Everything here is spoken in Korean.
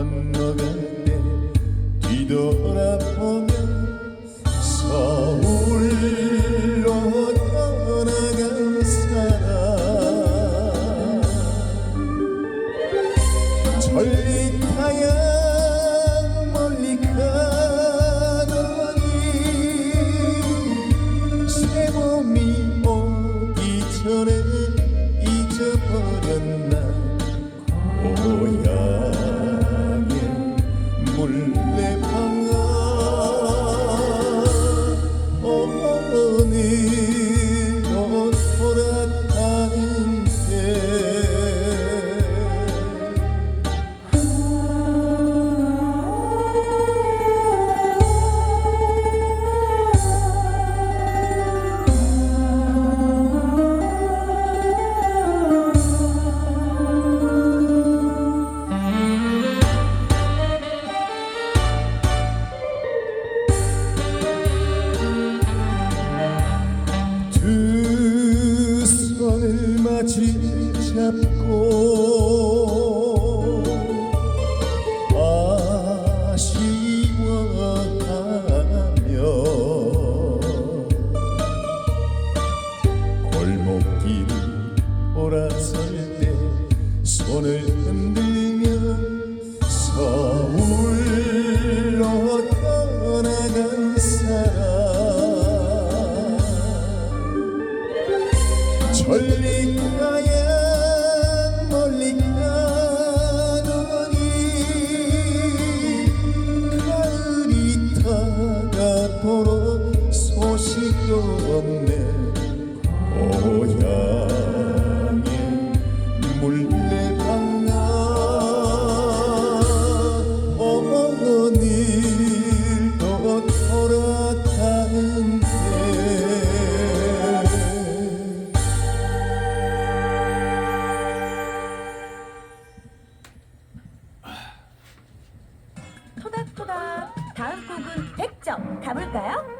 건너갔네. 뒤돌아보면 서울로 떠나간 사람. 잡고 아쉬워하며 골목길 돌아설 때 손을 흔들며 서 천리 가야 가볼까요?